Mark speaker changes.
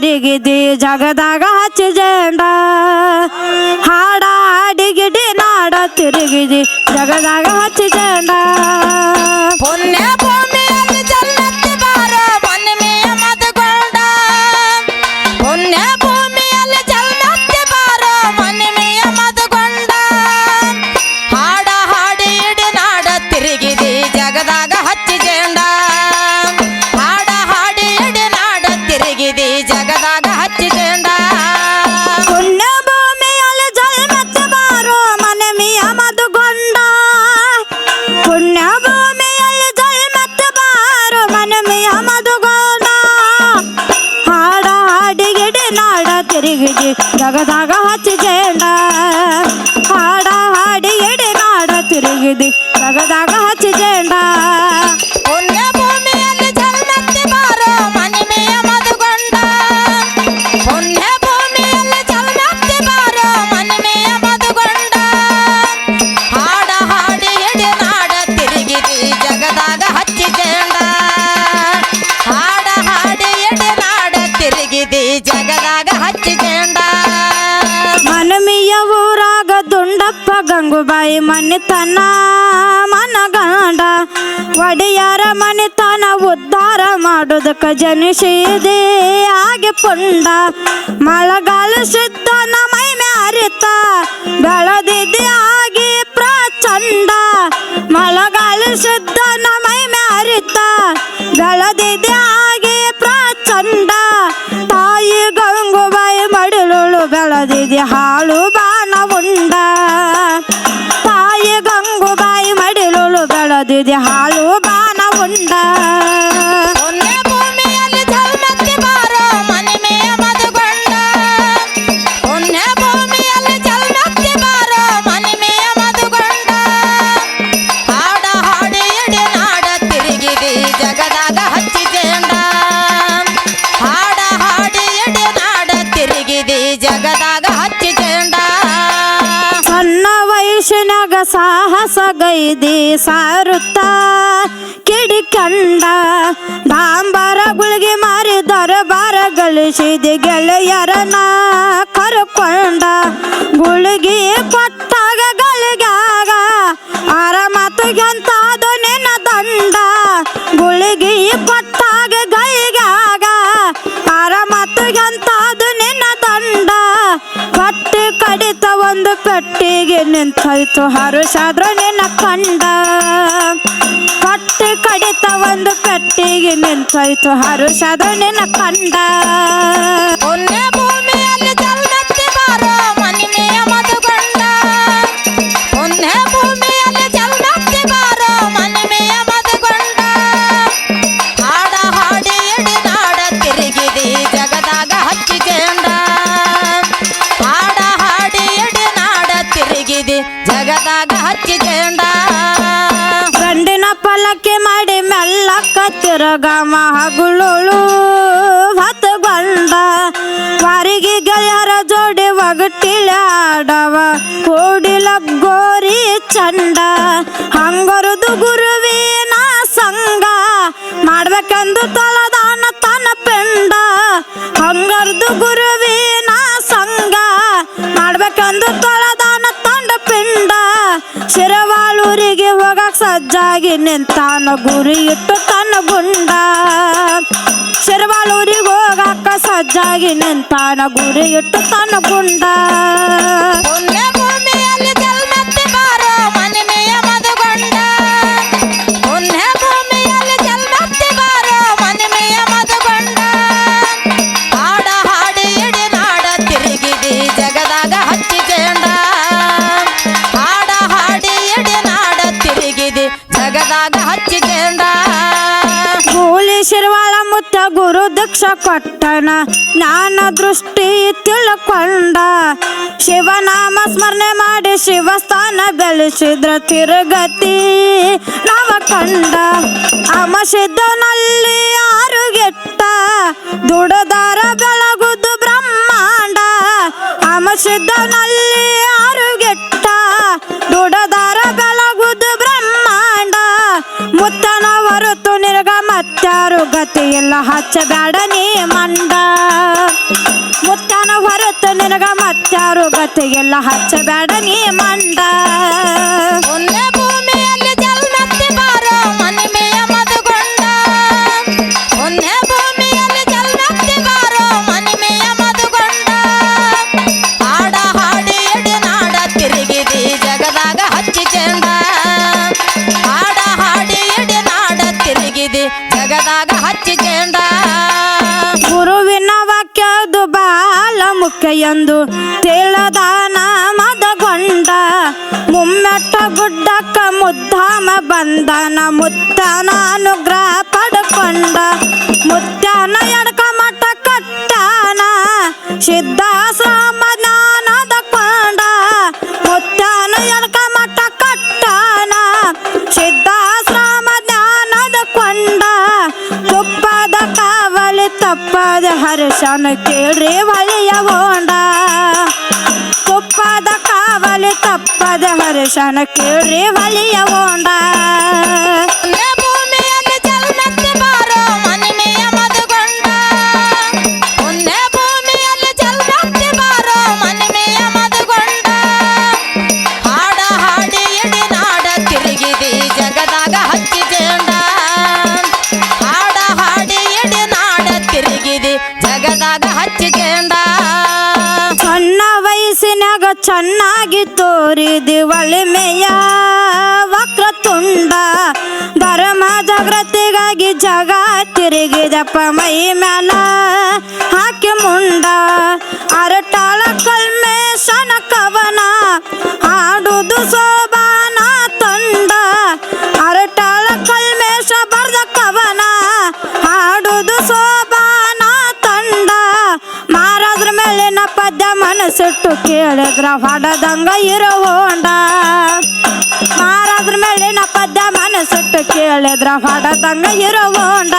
Speaker 1: ತಿರುಗಿದಿ ಜಗದಾಗ ಹಚ್ಚಿ ಜೇಂಡ. ಹಾಡ ನಾಡ ತಿರುಗಿದಿ ಜಗದಾಗ ಹಚ್ಚಿ ದುಂಡಪ್ಪ ಗಂಗುಬಾಯಿ ಮನೆತನ ಮನಗಂಡ. ಒಡೆಯರ ಮನೆತನ ಉದ್ಧಾರ ಮಾಡೋದಕ್ಕ ಜನಿಸಿದೆ ಆಗಿ ಪುಂಡ. ಮಳೆಗಾಲ ಸಿದ್ಧನ ಮೈ ಮ್ಯಾರಿತ. ಬೆಳೆದಿದೆ ಆಗಿ ಪ್ರಚಂಡ. ಮಳೆಗಾಲ ಸಿದ್ಧನ
Speaker 2: ಹಾಡಿ ಹಾಲು ಬಾನ ಉಂಡ. ಜಗದಾಗ ಹಚ್ಚಿ
Speaker 1: ಸಾಹಸ ಗೈದಿ ಸಾರುತ್ತ ಕಿಡಿಕಂಡ ಡಾಂಬರ ಗುಳಿಗೆ ಮಾರಿ ದರಬಾರ ಗಳಿಸಿದ ಗೆಳೆಯರನ ಕರ್ಕೊಂಡ ಗುಳಿಗೆ ಕೊಟ್ಟಾಗ ನಿಂತಾಯ್ತು ನಿಂತೋಯ್ತು. ಹರುಷಾದ್ರ ನಿನ್ನ ಕಂಡ. ಕಟ್ಟಿ ಕಡಿತ ಒಂದು ಕಟ್ಟಿಗೆ ನಿಂತಾಯ್ತು. ಹರುಷಾದ್ರ ನಿನ್ನ ಕಂಡ. ಪಲಕ್ಕೆ ಮಾಡಿ ಮೆಲ್ಲಕ್ಕ ತಿರುಗ ಮಹಗುಳುಳು ಬಂದ. ವಾರಿಗೆ ಗೆಳೆಯರ ಜೋಡಿ ಒಗಟಿಲಾಡವ. ಕೂಡಿಲ ಗೋರಿ ಚಂಡ ಹಂಗರುದು ಗುರುವಿನ ಸಂಗ ಮಾಡ್ಬೇಕೆಂದು ತಲದಾನ ತನ್ನ ಪೆಂಡ. ಹಂಗರ್ದು ಗುರುವಿನ ಸಂಗ ಮಾಡ್ಬೇಕೆಂದು ತೊಳದಾನ ತಂಡ ಪಿಂಡ. ಶಿರವಾಳೂರಿಗೆ ಸಜ್ಜಾಗಿ ನಿಂತಾನ ಗುರಿ ಇಟ್ಟು ತನ್ನ ಗುಂಡ. ಶಿರ್ವಾಲೂರಿಗೆ ಹೋಗಾಕ ಸಜ್ಜಾಗಿ ನಿಂತಾನ ಗುರಿ ಇಟ್ಟು ತನ್ನ ಗುಂಡ. ದೀಕ್ಷ ಕೊಟ್ಟನ ಜ್ಞಾನ ದೃಷ್ಟಿ ತಿಳ್ಕೊಂಡ. ಶಿವನಾಮ ಸ್ಮರಣೆ ಮಾಡಿ ಶಿವಸ್ಥಾನ ಬೆಳೆಸಿದ್ರ ತಿರುಗತಿ ನಾವ ಕಂಡ. ಅಮಸಿದ್ದನಲ್ಲಿ ಆರುಗೆಟ್ಟ, ದುಡದಾರ ಬೆಳಗುದು ಬ್ರಹ್ಮಾಂಡ. ಆರುಗೆಟ್ಟ ಹಚ್ಚಬೇಡನೇ ಮಂಡ ಮುತ್ತನ ಹೊರತು ನಿನಗ ಮತ್ತಾರು ಗತಿಗೆಲ್ಲ ಹಚ್ಚಬೇಡನೇ ಮಂಡ ತಿಳಿದಾನ ಮದಗೊಂಡ ಮುಮ್ಮೆಟ್ಟ ಗುಡ್ಡಕ್ಕ ಮುದ್ದಾಮ ಬಂದನ ಮುತ್ತನ ಅನುಗ್ರಹ ಪಡ್ಕೊಂಡ. ಮುತ್ತನ ಎಡ್ಕ ಮಟ್ಟ ಕಟ್ಟಾನ ಸಿದ್ಧಾಶ್ರಮ ತಪ್ಪದ ಹರ್ಷನ ಕೇಳ್ರಿ ಹೊಳೆಯ ಹೋಂಡ ತುಪ್ಪದ ಕಾವಲಿ ತಪ್ಪದ ಹರ್ಷನ ಕೇಳ್ರಿ ಹೊಳೆಯ ಹೋಂಡ ಚೆನ್ನಾಗಿ ತೋರಿದಿ ಒಳಿಮೆಯ ವಕ್ರತುಂಡ. ಧರ್ಮ ಜಾಗೃತಿಗಾಗಿ ಜಗ ತಿರುಗಿದಪ್ಪ ಮೈ ಮ್ಯಾಲ. ಹಾಕಿ ಮುಂಡ ಮನಸ್ಸಿಟ್ಟು ಕೇಳಿದ್ರ ಹೊಡದಂಗ ಇರೋ ಮಾರದ್ರ ಮೇಲೆ ಮೇಲಿನ ಪದ್ಯ ಮನಸ್ಸಿಟ್ಟು ಕೇಳಿದ್ರ ಹೊಡದಂಗ ಇರೋ ಹೋಂಡ